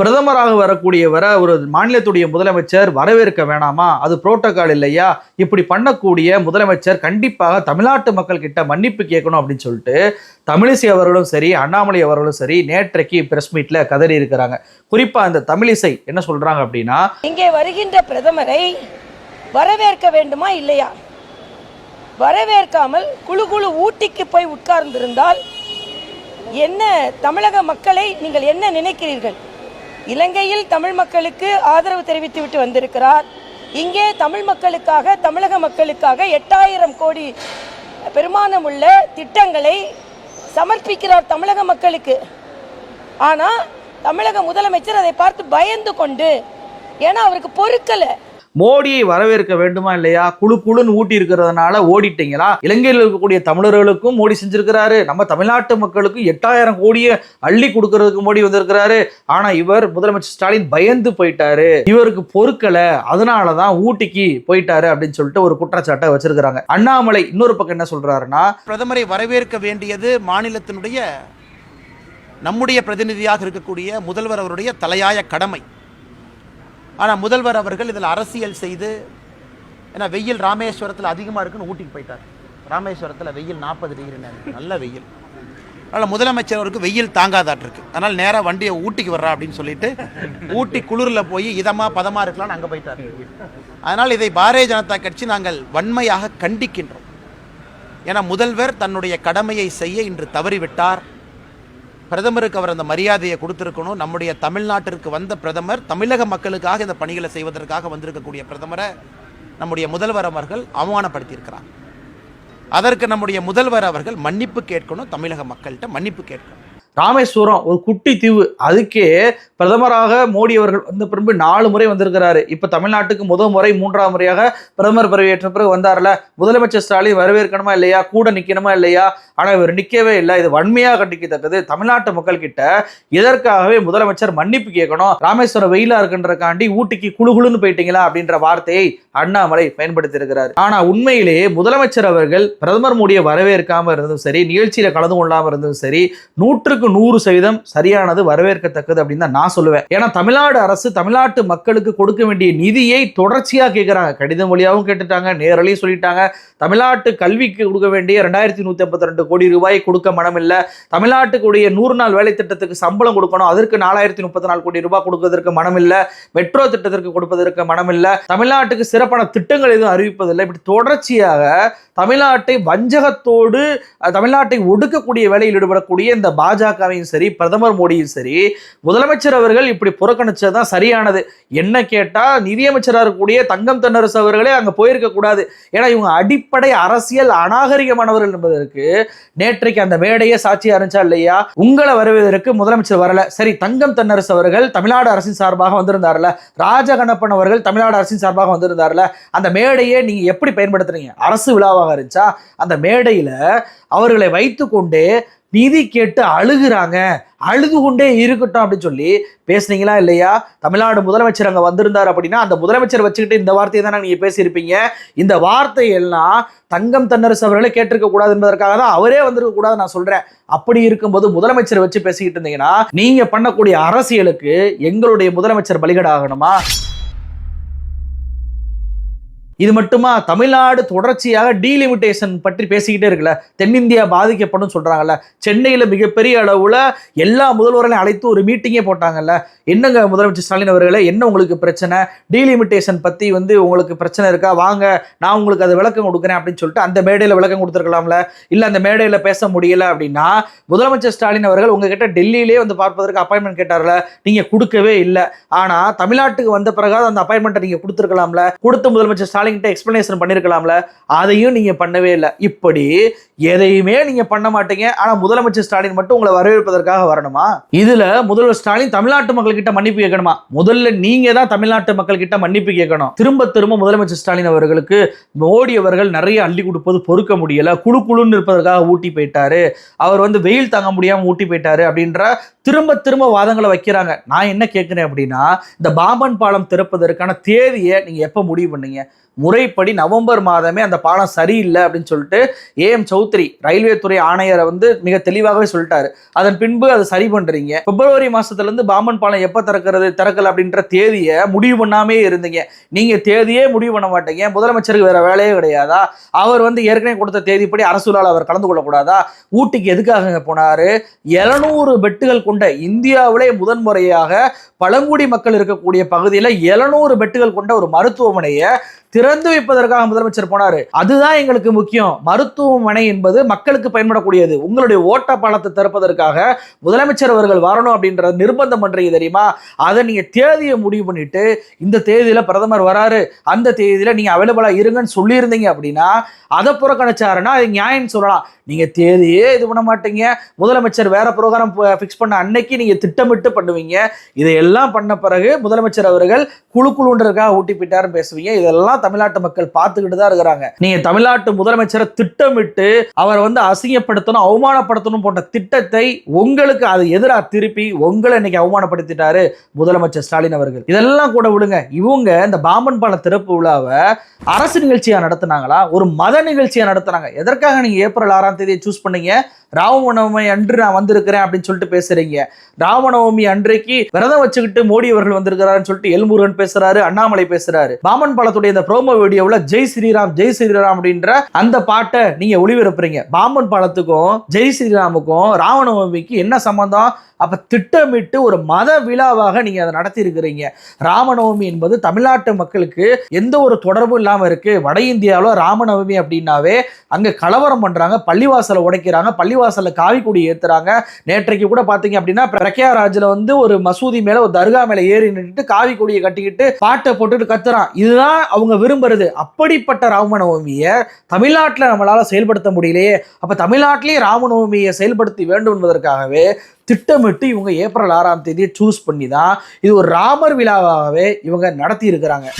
பிரதமராக வரக்கூடியவரை ஒரு மாநிலத்துடைய முதலமைச்சர் வரவேற்க வேணாமா? அது புரோட்டோகால் இல்லையா? இப்படி பண்ணக்கூடிய முதலமைச்சர் கண்டிப்பாக தமிழ்நாட்டு மக்கள் கிட்ட மன்னிப்பு கேட்கணும் அப்படின்னு சொல்லிட்டு தமிழிசை அவர்களும் சரி அண்ணாமலை அவர்களும் சரி நேற்றைக்கு பிரஸ் மீட்ல கதறி இருக்கிறாங்க. குறிப்பா அந்த தமிழிசை என்ன சொல்றாங்க அப்படின்னா இங்கே வருகின்ற பிரதமரை வரவேற்க வேண்டுமா இல்லையா? வரவேற்காமல் குழு குழு ஊட்டிக்கு போய் உட்கார்ந்திருந்தால் என்ன தமிழக மக்களை நீங்கள் என்ன நினைக்கிறீர்கள்? இலங்கையில் தமிழ் மக்களுக்கு ஆதரவு தெரிவித்துவிட்டு வந்திருக்கிறார். இங்கே தமிழ் மக்களுக்காக தமிழக மக்களுக்காக எட்டாயிரம் கோடி பெருமானம் உள்ள திட்டங்களை சமர்ப்பிக்கிறார் தமிழக மக்களுக்கு. ஆனால் தமிழக முதலமைச்சர் அதை பார்த்து பயந்து கொண்டு ஏன்னா அவருக்கு பொறுக்கலை. மோடியை வரவேற்க வேண்டுமா இல்லையா? குழு குழுன்னு ஊட்டி இருக்கிறதுனால ஓடிட்டீங்களா? இலங்கையில் இருக்கக்கூடிய தமிழர்களுக்கும் மோடி செஞ்சிருக்கிறாரு. நம்ம தமிழ்நாட்டு மக்களுக்கும் எட்டாயிரம் கோடியை அள்ளி கொடுக்கறதுக்கு மோடி வந்திருக்கிறாரு. ஆனா இவர் முதலமைச்சர் ஸ்டாலின் பயந்து போயிட்டாரு. இவருக்கு பொறுக்கலை. அதனாலதான் ஊட்டிக்கு போயிட்டாரு அப்படின்னு சொல்லிட்டு ஒரு குற்றச்சாட்டை வச்சிருக்கிறாங்க. அண்ணாமலை இன்னொரு பக்கம் என்ன சொல்றாருன்னா பிரதமரை வரவேற்க வேண்டியது மாநிலத்தினுடைய நம்முடைய பிரதிநிதியாக இருக்கக்கூடிய முதல்வர் அவருடைய தலையாய கடமை. ஆனால் முதல்வர் அவர்கள் இதில் அரசியல் செய்து ஏன்னா வெயில் ராமேஸ்வரத்தில் அதிகமாக இருக்குன்னு ஊட்டிக்கு போயிட்டார். ராமேஸ்வரத்தில் வெயில் நாற்பது டிகிரி நல்ல வெயில். அதனால் முதலமைச்சர் அவருக்கு வெயில் தாங்காதாட்டிருக்கு அதனால் நேராக வண்டியை ஊட்டிக்கு வர்றா அப்படின்னு சொல்லிட்டு ஊட்டி குளிரில் போய் இதமாக பதமாக இருக்கலாம்னு அங்கே போயிட்டார். அதனால் இதை பாரதிய ஜனதா கட்சி நாங்கள் வன்மையாக கண்டிக்கின்றோம். ஏன்னா முதல்வர் தன்னுடைய கடமையை செய்ய இன்று தவறிவிட்டார். பிரதமருக்கு அவர் அந்த மரியாதையை கொடுத்துருக்கணும். நம்முடைய தமிழ்நாட்டிற்கு வந்த பிரதமர் தமிழக மக்களுக்காக இந்த பணிகளை செய்வதற்காக வந்திருக்கக்கூடிய பிரதமரை நம்முடைய முதல்வர் அவர்கள் அவமானப்படுத்தியிருக்கிறார். அதற்கு நம்முடைய முதல்வர் அவர்கள் மன்னிப்பு கேட்கணும் தமிழக மக்கள்கிட்ட மன்னிப்பு கேட்கணும். ராமேஸ்வரம் ஒரு குட்டி தீவு. அதுக்கே பிரதமராக மோடி அவர்கள் வந்த பின்பு நாலு முறை வந்திருக்கிறாரு. இப்ப தமிழ்நாட்டுக்கு முதல் முறை மூன்றாம் முறையாக பிரதமர் பதவியேற்ற பிறகு வந்தார்ல. முதலமைச்சர் ஸ்டாலின் வரவேற்கணுமா இல்லையா? கூட நிற்கணுமா இல்லையா? ஆனால் இவர் நிற்கவே இல்லை. இது வன்மையாக கண்டிக்கத்தக்கது தமிழ்நாட்டு மக்கள் கிட்ட இதற்காகவே முதலமைச்சர் மன்னிப்பு கேட்கணும்? ராமேஸ்வரம் வெயிலா இருக்குன்றக்காண்டி ஊட்டிக்கு குழு குழுன்னு போயிட்டீங்களா? அப்படின்ற வார்த்தையை அண்ணாமலை பயன்படுத்தி இருக்கிறார் ஆனால் உண்மையிலேயே முதலமைச்சர் அவர்கள் பிரதமர் மோடியை வரவேற்காம இருந்தும் சரி நிகழ்ச்சியில் கலந்து கொள்ளாம இருந்தும் சரி நூற்றுக்கு நூறு சதவீதம் சரியானது வரவேற்கத்தக்கது அப்படின்னு தான் நான் சொல்லுவேன். ஏன்னா தமிழ்நாடு அரசு தமிழ்நாட்டு மக்களுக்கு கொடுக்க வேண்டிய நிதியை தொடர்ச்சியாக கேட்கிறாங்க கடிதம் வழியாகவும் கேட்டுட்டாங்க நேரலையும் சொல்லிட்டாங்க. தமிழ்நாட்டு கல்விக்கு கொடுக்க வேண்டிய ரெண்டாயிரத்தி நூத்தி ஐம்பத்தி ரெண்டு கோடி ரூபாய் கொடுக்க மனம் இல்லை தமிழ்நாட்டுக்குடைய நூறு நாள் வேலை திட்டத்துக்கு சம்பளம் கொடுக்கணும். அதற்கு நாலாயிரத்தி முப்பத்தி நாலு கோடி ரூபாய் கொடுப்பதற்கு மனம் இல்லை மெட்ரோ திட்டத்திற்கு கொடுப்பதற்கு மனம் இல்லை தமிழ்நாட்டுக்கு சிறப்பான திட்டங்கள் எதுவும் அறிவிப்பதில்லை. இப்படி தொடர்ச்சியாக தமிழ்நாட்டை வஞ்சகத்தோடு தமிழ்நாட்டை ஒடுக்கக்கூடிய வேலையில் ஈடுபடக்கூடிய இந்த பாஜகவையும் சரி பிரதமர் மோடியும் சரி முதலமைச்சர் அவர்கள் இப்படி புறக்கணிச்சது தான் சரியானது. என்ன கேட்டா நிதியமைச்சராக இருக்கக்கூடிய தங்கம் தென்னரசு அவர்களே அங்க போயிருக்க கூடாது. ஏன்னா இவங்க அடிப்படை அரசியல் அநாகரிகமானவர்கள் என்பதற்கு நேற்றைக்கு அந்த மேடையே சாட்சியா இருந்துச்சா இல்லையா? உங்களை வருவதற்கு முதலமைச்சர் வரல. சரி தங்கம் தென்னரசு அவர்கள் தமிழ்நாடு அரசின் சார்பாக வந்திருந்தார்ல. ராஜகண்ணப்பன் அவர்கள் தமிழ்நாடு அரசின் சார்பாக வந்திருந்தார்ல. அந்த மேடையை நீங்க எப்படி பயன்படுத்துறீங்க? அரசு விழாவாக இருந்துச்சா? அந்த மேடையில அவர்களை வைத்துக்கொண்டே நிதி கேட்டு அழுகுறாங்க. அழுது கொண்டே இருக்கட்டும் அப்படின்னு சொல்லி பேசுனீங்களா இல்லையா? தமிழ்நாடு முதலமைச்சர் அங்கே வந்திருந்தார் அப்படின்னா அந்த முதலமைச்சர் வச்சுக்கிட்டு இந்த வார்த்தையை தானே நீங்கள் பேசியிருப்பீங்க? இந்த வார்த்தை எல்லாம் தங்கம் தன்னரசு அவர்களே கேட்டிருக்க கூடாது என்பதற்காக தான் அவரே வந்திருக்க கூடாது நான் சொல்கிறேன் அப்படி இருக்கும்போது முதலமைச்சர் வச்சு பேசிக்கிட்டு இருந்தீங்கன்னா நீங்கள் பண்ணக்கூடிய அரசியலுக்கு எங்களுடைய முதலமைச்சர் பலிகடாகணுமா? இது மட்டுமா? தமிழ்நாடு தொடர்ச்சியாக டீலிமிட்டேஷன் பற்றி பேசிக்கிட்டே இருக்குல்ல. தென்னிந்தியா பாதிக்கப்படும் சொல்கிறாங்கல்ல சென்னையில் மிகப்பெரிய அளவில் எல்லா முதல்வர்களையும் அழைத்து ஒரு மீட்டிங்கே போட்டாங்கல்ல. என்னங்க முதலமைச்சர் ஸ்டாலின் அவர்களே என்ன உங்களுக்கு பிரச்சனை? டீலிமிட்டேஷன் பற்றி வந்து உங்களுக்கு பிரச்சனை இருக்கா? வாங்க நான் உங்களுக்கு அது விளக்கம் கொடுக்குறேன் அப்படின்னு சொல்லிட்டு அந்த மேடையில் விளக்கம் கொடுத்துருக்கலாம்ல. இல்லை அந்த மேடையில் பேச முடியல அப்படின்னா முதலமைச்சர் ஸ்டாலின் அவர்கள் உங்ககிட்ட டெல்லியிலே வந்து பார்ப்பதற்கு அப்பாயின்மெண்ட் கேட்டார்ல. நீங்கள் கொடுக்கவே இல்லை. ஆனால் தமிழ்நாட்டுக்கு வந்த பிறகு அந்த அப்பாயின்மெண்ட்டை நீங்கள் கொடுத்துருக்கலாம்ல. கொடுத்த முதலமைச்சர் ஸ்டாலின் கிட்ட எக்ஸ்பிளனேஷன் பண்ணியிருக்கலாம்ல அதையும் நீங்கள் பண்ணவே இல்லை. இப்படி எதையுமே நீங்கள் பண்ண மாட்டீங்க. ஆனால் முதலமைச்சர் ஸ்டாலின் மட்டும் உங்களை வரவேற்பதற்காக வரணுமா? இதில் முதல்வர் ஸ்டாலின் தமிழ்நாட்டு மக்கள்கிட்ட மன்னிப்பு கேட்கணுமா? முதல்ல நீங்க தான் தமிழ்நாட்டு மக்கள்கிட்ட மன்னிப்பு கேட்கணும். திரும்ப திரும்ப முதலமைச்சர் ஸ்டாலின் அவர்களுக்கு மோடி அவர்கள் நிறைய அள்ளி கொடுப்பது பொறுக்க முடியல. குழு குழுன்னு இருப்பதற்காக ஊட்டி போயிட்டாரு. அவர் வந்து வெயில் தாங்க முடியாமல் ஊட்டி போயிட்டாரு அப்படின்ற திரும்ப திரும்ப வாதங்களை வைக்கிறாங்க. நான் என்ன கேட்குறேன் அப்படின்னா இந்த பாம்பன் பாலம் திறப்பதற்கான தேதியை நீங்கள் எப்போ முடிவு பண்ணீங்க? முறைப்படி நவம்பர் மாதமே அந்த பாலம் சரியில்லை அப்படின்னு சொல்லிட்டு ஏஎம் சௌத்ரி ரயில்வே துறை ஆணையரை வந்து மிக தெளிவாகவே சொல்லிட்டாரு. அதன் பின்பு அதை சரி பண்றீங்க. பிப்ரவரி மாசத்துல இருந்து பாம்பன் பாலம் எப்ப திறக்கிறது திறக்கல அப்படின்ற தேதியை முடிவு பண்ணாமே இருந்தீங்க. நீங்க தேதியே முடிவு பண்ண மாட்டீங்க. முதலமைச்சருக்கு வேற வேலையே கிடையாதா? அவர் வந்து ஏற்கனவே கொடுத்த தேதிப்படி அரசுலால் அவர் கலந்து கொள்ளக்கூடாதா? ஊட்டிக்கு எதுக்காக போனாரு? எழுநூறு பெட்டுகள் கொண்ட இந்தியாவிலே முதன்முறையாக பழங்குடி மக்கள் இருக்கக்கூடிய பகுதியில் எழுநூறு பெட்டுகள் கொண்ட ஒரு மருத்துவமனையை திறந்து வைப்பதற்காக முதலமைச்சர் போனாரு. அதுதான் எங்களுக்கு முக்கியம். மருத்துவமனை என்பது மக்களுக்கு பயன்படக்கூடியது. உங்களுடைய ஓட்ட பாலத்தை திறப்பதற்காக முதலமைச்சர் அவர்கள் வரணும் அப்படின்ற நிர்பந்தம் பண்றீங்க தெரியுமா? அதை நீங்க தேதியை முடிவு பண்ணிட்டு இந்த தேதியில பிரதமர் வராரு. அந்த தேதியில நீங்க அவைலபிளா இருங்கன்னு சொல்லியிருந்தீங்க அப்படின்னா அதை புறக்கணிச்சாருன்னா அது நியாயம் சொல்லலாம். நீங்க தேதியே இது பண்ண மாட்டீங்க. முதலமைச்சர் வேற புரோகிராம் ஃபிக்ஸ் பண்ண அன்னைக்கு நீங்க திட்டமிட்டு பண்ணுவீங்க. இதையெல்லாம் பண்ண பிறகு முதலமைச்சர் அவர்கள் குழு குழுன்றதுக்காக ஊட்டி போயிட்டாருன்னு பேசுவீங்க. இதெல்லாம் தமிழ்நாட்டு மக்கள் பார்த்துக்கிட்டு தான் இருக்கிறாங்க. நீங்க தமிழ்நாட்டு முதலமைச்சரை திட்டமிட்டு அவரை வந்து அசிங்கப்படுத்தணும் அவமானப்படுத்தணும் போன்ற திட்டத்தை உங்களுக்கு அது எதிராக திருப்பி உங்களை இன்னைக்கு அவமானப்படுத்திட்டாரு முதலமைச்சர் ஸ்டாலின் அவர்கள். இதெல்லாம் கூட விடுங்க. இவங்க இந்த பாம்பன் பாலம் திறப்பு விழாவை அரசு நிகழ்ச்சியா நடத்தினாங்களா? ஒரு மத நிகழ்ச்சியா நடத்துனாங்க. எதற்காக நீங்க ஏப்ரல் ஆறாம் தேதியை சூஸ் பண்ணீங்க? ராமநவமி அன்று நான் வந்திருக்கிறேன் அப்படின்னு சொல்லிட்டு பேசுறீங்க. ராமநவமி அன்றைக்கு விரதம் வச்சுக்கிட்டு மோடி அவர்கள் வந்திருக்கிறாருன்னு சொல்லிட்டு எல்முருகன் பேசுறாரு அண்ணாமலை பேசுறாரு. பாமன் பாலத்துடைய இந்த ப்ரோமோ வீடியோவில் ஜெய் ஸ்ரீராம் ஜெய் ஸ்ரீராம் அப்படின்ற அந்த பாட்டை நீங்க ஒளிபரப்புறீங்க. பாம்பன் பாலத்துக்கும் ஜெய் ஸ்ரீராமுக்கும் ராவணவமிக்கு என்ன சம்பந்தம்? அப்ப திட்டமிட்டு ஒரு மத விழாவாக நீங்க அதை நடத்தி இருக்கிறீங்க ராமநவமி என்பது தமிழ்நாட்டு மக்களுக்கு எந்த ஒரு தொடர்பும் இல்லாம இருக்கு. வட இந்தியாவில் ராமநவமி அப்படின்னாவே அங்க கலவரம் பண்றாங்க பள்ளிவாசலை உடைக்கிறாங்க பள்ளிவாசல்ல காவி கொடி ஏத்துறாங்க. நேற்றைக்கு கூட பாத்தீங்க அப்படின்னா பிரக்யாராஜ்ல வந்து ஒரு மசூதி மேல ஒரு தர்கா மேல ஏறி நின்றுட்டு காவி கொடியை கட்டிக்கிட்டு பாட்டை போட்டுட்டு கத்துறான். இதுதான் அவங்க விரும்புறது. அப்படிப்பட்ட ராமநவமியை தமிழ்நாட்டில் நம்மளால் செயல்படுத்த முடியலையே. அப்போ தமிழ்நாட்டிலேயே ராமநவமியை செயல்படுத்தி வேண்டும் என்பதற்காகவே திட்டமிட்டு இவங்க ஏப்ரல் ஆறாம் தேதியை சூஸ் பண்ணி தான் இது ஒரு ராமர் விழாவாகவே இவங்க நடத்தி இருக்கிறாங்க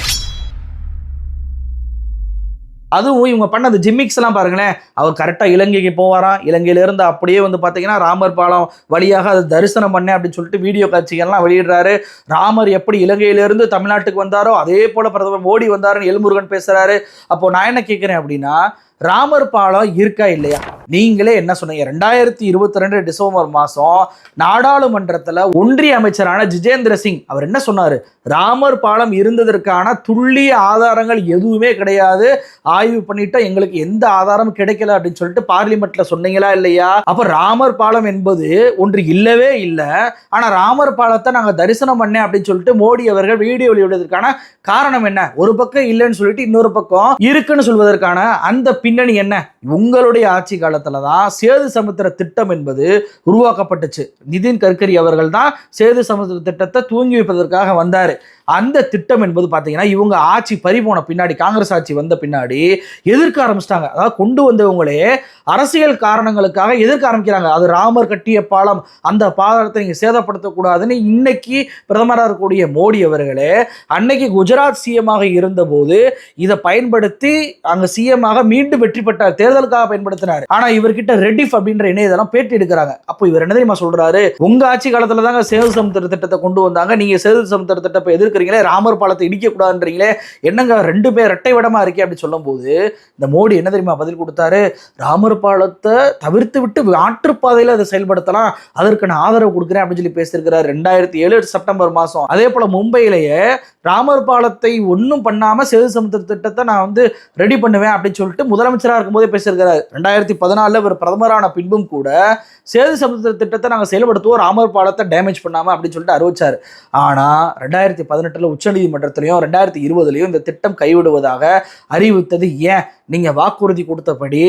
அதுவும் இவங்க பண்ண அந்த ஜிம்மிக்ஸ் எல்லாம் பாருங்களேன். அவர் கரெக்டாக இலங்கைக்கு போவாராம் இலங்கையிலேருந்து அப்படியே வந்து பார்த்தீங்கன்னா ராமர் பாலம் வழியாக அதை தரிசனம் பண்ணேன் அப்படின்னு சொல்லிட்டு வீடியோ காட்சிகள்லாம் வெளியிடுறாரு. ராமர் எப்படி இலங்கையிலேருந்து தமிழ்நாட்டுக்கு வந்தாரோ அதே போல பிரதமர் மோடி வந்தாருன்னு எல்முருகன் பேசுறாரு. அப்போ நான் என்ன கேட்குறேன் அப்படின்னா ராமர் பாலம் இருக்கா இல்லையா? நீங்களே என்ன சொன்னீங்க? ரெண்டாயிரத்தி இருபத்தி ரெண்டு டிசம்பர் மாதம் நாடாளுமன்றத்தில் ஒன்றிய அமைச்சரான ஜிஜேந்திர சிங் அவர் என்ன சொன்னார்? ராமர் பாலம் இருந்ததற்கான துல்லிய ஆதாரங்கள் எதுவுமே கிடையாது. ஆய்வு பண்ணிட்டு எங்களுக்கு எந்த ஆதாரமும் கிடைக்கல அப்படின்னு சொல்லிட்டு பார்லிமெண்ட்ல சொன்னீங்களா இல்லையா? அப்ப ராமர் பாலம் என்பது ஒன்று இல்லவே இல்லை. ஆனா ராமர் பாலத்தை நாங்க தரிசனம் பண்ணேன் அப்படின்னு சொல்லிட்டு மோடி அவர்கள் வீடியோ வெளியிடுவதற்கான காரணம் என்ன? ஒரு பக்கம் இல்லைன்னு சொல்லிட்டு இன்னொரு பக்கம் இருக்குன்னு சொல்வதற்கான அந்த பின்னணி என்ன? உங்களுடைய ஆட்சி காலத்துல தான் சேது சமுத்திர திட்டம் என்பது உருவாக்கப்பட்டுச்சு. நிதின் கட்கரி அவர்கள் தான் சேது சமுத்திர திட்டத்தை தூங்கி வைப்பதற்காக வந்தாரு. அந்த திட்டம் என்பது பார்த்தீங்கன்னா இவங்க ஆட்சி பறிபோன பின்னாடி காங்கிரஸ் ஆட்சி வந்த பின்னாடி எதிர்க்க ஆரம்பிச்சிட்டாங்க. அதாவது கொண்டு வந்தவங்களே அரசியல் காரணங்களுக்காக எதிர்க்க ஆரம்பிக்கிறாங்க. அது ராமர் கட்டிய பாலம் அந்த பாலத்தை நீங்கள் சேதப்படுத்தக்கூடாதுன்னு இன்னைக்கு பிரதமராக இருக்கக்கூடிய மோடி அவர்களே அன்னைக்கு குஜராத் சிஎமாக இருந்தபோது இதை பயன்படுத்தி அங்க சிஎமாக மீண்டும் வெற்றி பெற்றார். தேர்தலுக்காக பயன்படுத்தினார். ஆனால் இவர்கிட்ட ரெட்டிஃப் அப்படின்ற இணையதெல்லாம் பேட்டி எடுக்கிறாங்க. அப்போ இவர் என்ன தெரியுமா சொல்றாரு? உங்க ஆட்சி காலத்தில் தாங்க சேது சமுத்திர திட்டத்தை கொண்டு வந்தாங்க. நீங்க சேது சமுத்திர திட்டத்தை எதிர்க்கிறீங்களே ராமர் பாலத்தை இடிக்கக்கூடாதுன்றீங்களே என்னங்க ரெண்டு பேர் இரட்டை விடமா இருக்கே அப்படி சொல்லும்போது இந்த மோடி என்ன தெரியுமா பதில் கொடுத்தாரு? ராமர் பாலத்தை தவிர்த்து விட்டு மாற்றுப்பாதையில அதை செயல்படுத்தலாம். அதற்கு நான் ஆதரவு கொடுக்குறேன் அப்படின்னு சொல்லி பேசியிருக்கிறார் ரெண்டாயிரத்தி ஏழு செப்டம்பர் மாதம். அதே போல் மும்பையிலேயே ராமர் பாலத்தை ஒன்றும் பண்ணாம சேது சமுத்திர திட்டத்தை நான் வந்து ரெடி பண்ணுவேன் அப்படின்னு சொல்லிட்டு முதலமைச்சராக இருக்கும்போதே பேசியிருக்கிறார். ரெண்டாயிரத்தி பதினாலில் இவர் பிரதமரான பின்பும் கூட சேது சமுத்திர திட்டத்தை நாங்கள் செயல்படுத்துவோம் ராமர் பாலத்தை டேமேஜ் பண்ணாமல் அப்படின்னு சொல்லிட்டு அறிவிச்சார். ஆனால் ரெண்டாயிரத்தி பதினெட்டில் உச்சநீதிமன்றத்திலையும் ரெண்டாயிரத்தி இருபதுலையும் இந்த திட்டம் கைவிடுவதாக அறிவித்தது ஏன்? நீங்கள் வாக்குறுதி கொடுத்தபடி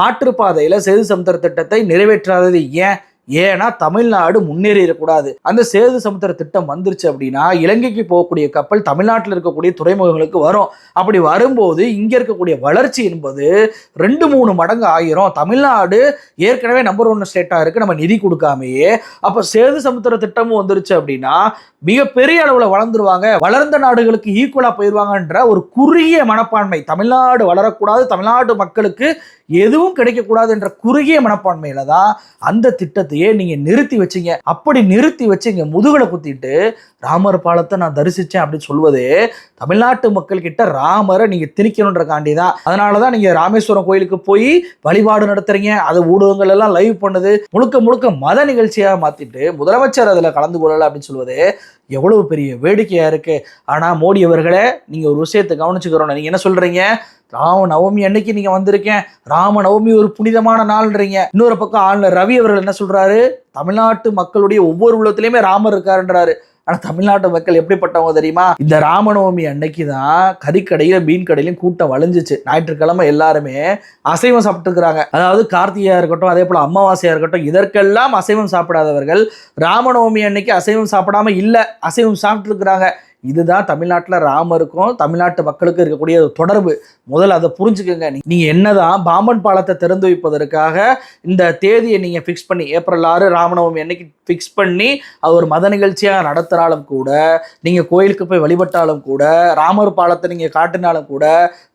மாற்று பாதையில் சேது சமுத்திர திட்டத்தை நிறைவேற்றாதது ஏன்? ஏன்னா தமிழ்நாடு முன்னேறிடக்கூடாது. அந்த சேது சமுத்திர திட்டம் வந்துருச்சு அப்படின்னா இலங்கைக்கு போகக்கூடிய கப்பல் தமிழ்நாட்டில் இருக்கக்கூடிய துறைமுகங்களுக்கு வரும். அப்படி வரும்போது இங்கே இருக்கக்கூடிய வளர்ச்சி என்பது ரெண்டு மூணு மடங்கு ஆயிரும். தமிழ்நாடு ஏற்கனவே நம்பர் ஒன் ஸ்டேட்டாக இருக்குது நம்ம நிதி கொடுக்காமையே. அப்போ சேது சமுத்திர திட்டமும் வந்துருச்சு அப்படின்னா மிகப்பெரிய அளவில் வளர்ந்துருவாங்க. வளர்ந்த நாடுகளுக்கு ஈக்குவலாக போயிடுவாங்கன்ற ஒரு குறுகிய மனப்பான்மை. தமிழ்நாடு வளரக்கூடாது. தமிழ்நாடு மக்களுக்கு எதுவும் கிடைக்கக்கூடாது என்ற குறுகிய மனப்பான்மையில் தான் அந்த திட்டத்தை பாலத்தையே நீங்க நிறுத்தி வச்சீங்க. அப்படி நிறுத்தி வச்சு இங்க முதுகலை குத்திட்டு ராமர் பாலத்தை நான் தரிசிச்சேன் அப்படின்னு சொல்வது தமிழ்நாட்டு மக்கள் கிட்ட ராமரை நீங்க திணிக்கணுன்றக்காண்டி தான் அதனாலதான் நீங்க ராமேஸ்வரம் கோயிலுக்கு போய் வழிபாடு நடத்துறீங்க. அது ஊடகங்கள் எல்லாம் லைவ் பண்ணுது. முழுக்க முழுக்க மத நிகழ்ச்சியாக மாத்திட்டு முதலமைச்சர் அதுல கலந்து கொள்ளல அப்படின்னு சொல்வது எவ்வளவு பெரிய வேடிக்கையா இருக்கு. ஆனா மோடி அவர்களே நீங்க ஒரு விஷயத்தை கவனிச்சுக்கிறோம் நீங்க என்ன சொல்றீங்க? ராம நவமி அன்னைக்கு நீங்க வந்திருக்கேன். ராம நவமி ஒரு புனிதமான நாள்ன்றீங்க. இன்னொரு பக்கம் ஆளுநர் ரவி அவர்கள் என்ன சொல்றாரு? தமிழ்நாட்டு மக்களுடைய ஒவ்வொரு உள்ளத்திலயுமே ராமர் இருக்காருன்றாரு. ஆனா தமிழ்நாட்டு மக்கள் எப்படிப்பட்டவங்க தெரியுமா? இந்த ராமநவமி அன்னைக்கு தான் கறிக்கடையில மீன் கடையிலும் கூட்டம் வளைஞ்சிச்சு ஞாயிற்றுக்கிழமை எல்லாருமே அசைவம் சாப்பிட்டுருக்காங்க அதாவது கார்த்திகையா இருக்கட்டும் அதே போல அமாவாசையா இருக்கட்டும் இதற்கெல்லாம் அசைவம் சாப்பிடாதவர்கள் ராமநவமி அன்னைக்கு அசைவம் சாப்பிடாம இல்லை அசைவம் சாப்பிட்டுருக்குறாங்க. இதுதான் தமிழ்நாட்டில் ராமருக்கும் தமிழ்நாட்டு மக்களுக்கும் இருக்கக்கூடிய ஒரு தொடர்பு. முதல்ல அதை புரிஞ்சுக்கோங்க. நீங்கள் என்னதான் பாம்பன் பாலத்தை திறந்து வைப்பதற்காக இந்த தேதியை நீங்கள் ஃபிக்ஸ் பண்ணி ஏப்ரல் ஆறு ராமநவமி என்னைக்கு ஃபிக்ஸ் பண்ணி அது ஒரு மத நிகழ்ச்சியாக நடத்தினாலும் கூட நீங்கள் கோயிலுக்கு போய் வழிபட்டாலும் கூட ராமர் பாலத்தை நீங்கள் காட்டினாலும் கூட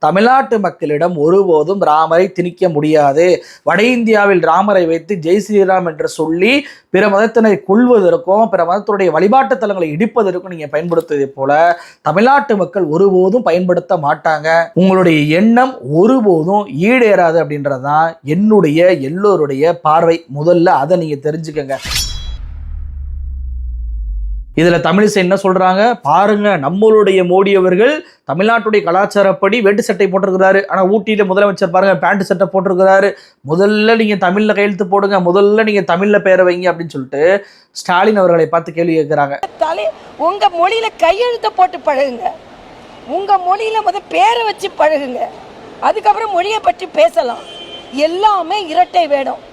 தமிழ்நாட்டு மக்களிடம் ஒருபோதும் ராமரை திணிக்க முடியாது. வட இந்தியாவில் ராமரை வைத்து ஜெய் ஸ்ரீராம் என்று சொல்லி பிற மதத்தினை கொள்வதற்கும் பிற மதத்தினுடைய வழிபாட்டு தலங்களை இடிப்பதற்கும் நீங்கள் பயன்படுத்துவது போல தமிழ்நாட்டு மக்கள் ஒருபோதும் பயன்படுத்த மாட்டாங்க. உங்களுடைய எண்ணம் ஒருபோதும் ஈடேறாது அப்படின்றதுதான் என்னுடைய எல்லோருடைய பார்வை. முதல்ல அதை நீங்க தெரிஞ்சுக்கங்க. இதில் தமிழிசை என்ன சொல்கிறாங்க பாருங்க நம்மளுடைய மோடி அவர்கள் தமிழ்நாட்டுடைய கலாச்சாரப்படி வேட்டு சட்டை போட்டிருக்கிறாரு. ஆனால் ஊட்டியில் முதலமைச்சர் பாருங்க பேண்ட் சட்டை போட்டிருக்கிறாரு. முதல்ல நீங்கள் தமிழில் கையெழுத்து போடுங்க முதல்ல நீங்கள் தமிழில் பேர வைங்க அப்படின்னு சொல்லிட்டு ஸ்டாலின் அவர்களை பார்த்து கேள்வி கேட்குறாங்க. உங்கள் மொழியில் கையெழுத்து போட்டு பழகுங்க. உங்கள் மொழியில் முதல் பேரை வச்சு பழகுங்க. அதுக்கப்புறம் மொழியை பற்றி பேசலாம். எல்லாமே இரட்டை வேடம்.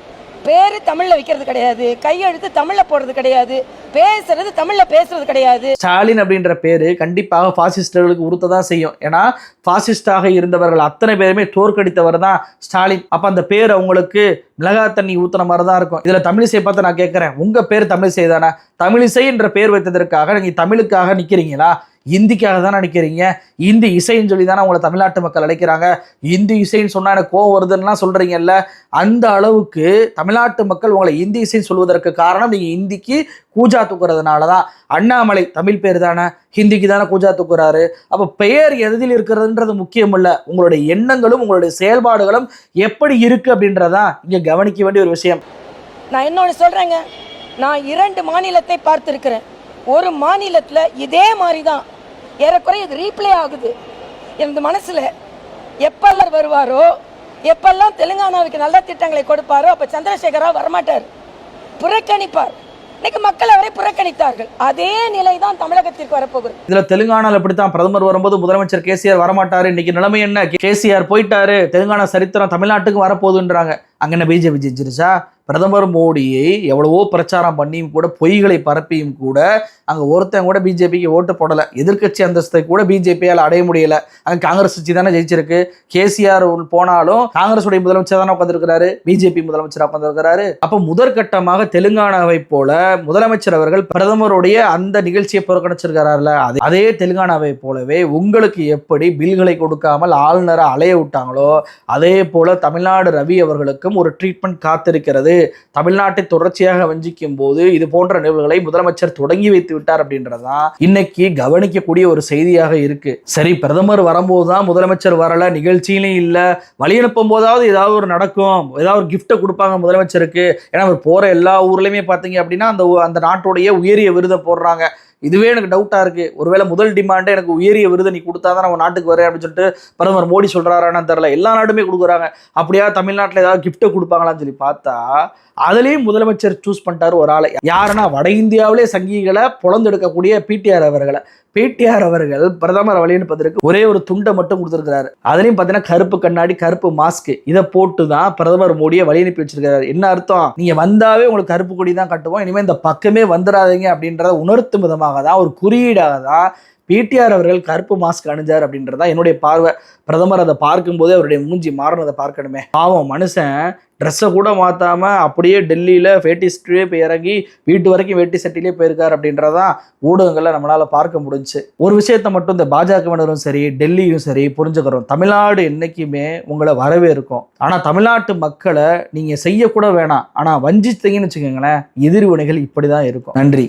பேர் தமிழ்ல வைக்கிறது கிடையாது. கையெழுத்து தமிழ்ல போடுறது கிடையாது. பேசுறது தமிழ்ல பேசுறது கிடையாது. ஸ்டாலின் அப்படின்ற பேரு கண்டிப்பாக பாசிஸ்டர்களுக்கு உறுத்த தான் செய்யும். ஏன்னா பாசிஸ்டாக இருந்தவர்கள் அத்தனை பேருமே தோற்கடித்தவர் தான் ஸ்டாலின். அப்ப அந்த பேர் அவங்களுக்கு மிளகா தண்ணி ஊத்துன மாதிரி தான் இருக்கும். இதுல தமிழிசை பார்த்து நான் கேட்குறேன் உங்க பேர் தமிழிசை தானே? தமிழிசை என்ற பேர் வைத்ததற்காக நீங்க தமிழுக்காக நிக்கிறீங்களா? இந்திக்காக தானே நிற்கிறீங்க இந்தி இசைன்னு சொல்லி தானே உங்களை தமிழ்நாட்டு மக்கள் அழைக்கிறாங்க. இந்தி இசைன்னு சொன்னால் எனக்கு கோவம் வருதுன்னுலாம் சொல்கிறீங்கல்ல அந்த அளவுக்கு தமிழ்நாட்டு மக்கள் உங்களை இந்தி இசைன்னு சொல்வதற்கு காரணம் நீங்கள் இந்திக்கு கூஜா தூக்குறதுனால தான் அண்ணாமலை தமிழ் பேர் தானே ஹிந்திக்கு தானே கூஜா தூக்குறாரு. அப்போ பெயர் எதில் இருக்கிறதுன்றது முக்கியம் இல்லை உங்களுடைய எண்ணங்களும் உங்களுடைய செயல்பாடுகளும் எப்படி இருக்குது அப்படின்றதான் இங்கே கவனிக்க வேண்டிய ஒரு விஷயம். நான் இன்னொன்று சொல்கிறேங்க நான் இரண்டு மாநிலத்தை பார்த்துருக்கிறேன். ஒரு மாநிலத்தில் இதே மாதிரி தான் ஏறக்குறைய இது ரீப்ளே ஆகுது. எனது மனசில் எப்பெல்லாம் வருவாரோ எப்பெல்லாம் தெலுங்கானாவுக்கு நல்ல திட்டங்களை கொடுப்பாரோ அப்போ சந்திரசேகரா வரமாட்டார். புறக்கணிப்பார். இன்னைக்கு மக்கள் அவரை புறக்கணித்தார்கள். அதே நிலை தான் தமிழகத்திற்கு வரப்போகிறது. இதுல தெலுங்கானால இப்படித்தான் பிரதமர் வரும்போது முதலமைச்சர் கேசிஆர் வரமாட்டாரு. இன்னைக்கு நிலைமை என்ன? கேசிஆர் போயிட்டாரு. தெலுங்கானா சரித்திரம் தமிழ்நாட்டுக்கு வரப்போகுதுன்றாங்க. அங்க என்ன பிஜேபி ஜெயிச்சிருச்சா? பிரதமர் மோடியை எவ்வளவோ பிரச்சாரம் பண்ணியும் கூட பொய்களை பரப்பியும் கூட அங்கே ஒருத்தன் கூட பிஜேபிக்கு ஓட்டு போடலை. எதிர்க்கட்சி அந்தஸ்தை கூட பிஜேபியால் அடைய முடியலை. அங்கே காங்கிரஸ் கட்சி தானே ஜெயிச்சிருக்கு. கேசிஆர் போனாலும் காங்கிரஸுடைய முதலமைச்சர் தானே உட்காந்துருக்கிறாரு பிஜேபி முதலமைச்சர் உட்காந்துருக்கிறாரு அப்போ முதற்கட்டமாக தெலுங்கானாவை போல முதலமைச்சர் அவர்கள் பிரதமருடைய அந்த நிகழ்ச்சியை புறக்கணிச்சிருக்கிறார்ல அதே அதே தெலுங்கானாவை போலவே உங்களுக்கு எப்படி பில்களை கொடுக்காமல் ஆளுநரை அலைய விட்டாங்களோ அதே போல தமிழ்நாடு ரவி அவர்களுக்கும் ஒரு ட்ரீட்மெண்ட் காத்திருக்கிறது. தமிழ்நாட்டை தொடர்ச்சியாக வஞ்சிக்கும் போது இது போன்ற நிகழ்வுகளை முதலமைச்சர் தொடங்கி வைத்து விட்டார் அப்படின்றதான் இன்னைக்கு கவனிக்கக்கூடிய ஒரு செய்தியாக இருக்கு. சரி பிரதமர் வரும்போது தான் முதலமைச்சர் வரல நிகழ்ச்சியிலும் இல்லை வழி அனுப்பும் போதாவது ஏதாவது ஒரு நடக்கும் ஏதாவது ஒரு கிஃப்ட்டை கொடுப்பாங்க முதலமைச்சருக்கு. ஏன்னா அவர் போற எல்லா ஊர்லயுமே பார்த்தீங்க அப்படின்னா அந்த அந்த நாட்டுடைய உயரிய விருதை போடுறாங்க. இதுவே எனக்கு டவுட்டா இருக்கு. ஒருவேளை முதல் டிமாண்டே எனக்கு உயரிய விருதை நீ கொடுத்தா தான் நம்ம நாட்டுக்கு வரேன் அப்படின்னு சொல்லிட்டு பிரதமர் மோடி சொல்றாரான்னு தெரியல. எல்லா நாடுமே கொடுக்குறாங்க. அப்படியா தமிழ்நாட்டில் ஏதாவது கிஃப்ட்டை கொடுப்பாங்களான்னு சொல்லி பார்த்தா அதுலேயும் முதலமைச்சர் சூஸ் பண்ணிட்டாரு ஒரு ஆளை. யாருன்னா வட இந்தியாவிலே சங்கிகளை புலந்தெடுக்கக்கூடிய பிடிஆர் அவர்களை. பிடிஆர் அவர்கள் பிரதமர் வழியனுப்பதற்கு ஒரே ஒரு துண்டை மட்டும் கொடுத்துருக்கிறாரு. அதுலயும் பார்த்தீங்கன்னா கருப்பு கண்ணாடி கருப்பு மாஸ்க் இதை போட்டு தான் பிரதமர் மோடியை வழி அனுப்பி என்ன அர்த்தம்? நீங்க வந்தாவே உங்களுக்கு கருப்பு கொடி தான் கட்டுவோம். இனிமே இந்த பக்கமே வந்துடாதீங்க அப்படின்றத உணர்த்தும் விதமாக தான் ஒரு குறியீடாக தான் பிடிஆர் அவர்கள் கருப்பு மாஸ்க் அணிஞ்சார் அப்படின்றதா என்னுடைய பார்வை. பிரதமர் அதை பார்க்கும்போதே அவருடைய மூஞ்சி மாறினதை பார்க்கணுமே. பாவம் மனுஷன் ட்ரெஸ்ஸை கூட மாற்றாம அப்படியே டெல்லியில் வேட்டி ஸ்ட்ரே போய் இறங்கி வீட்டு வரைக்கும் வேட்டி சட்டிலே போயிருக்கார் அப்படின்றதான் ஊடகங்களில் நம்மளால் பார்க்க முடிஞ்சு. ஒரு விஷயத்தை மட்டும் இந்த பாஜகவினரும் சரி டெல்லியும் சரி புரிஞ்சுக்கிறோம். தமிழ்நாடு என்னைக்குமே உங்களை வரவேற்கும். ஆனால் தமிழ்நாட்டு மக்களை நீங்கள் செய்யக்கூட வேணாம். ஆனால் வஞ்சித்தீங்கன்னு வச்சுக்கோங்களேன் எதிர்வினைகள் இப்படி தான் இருக்கும். நன்றி.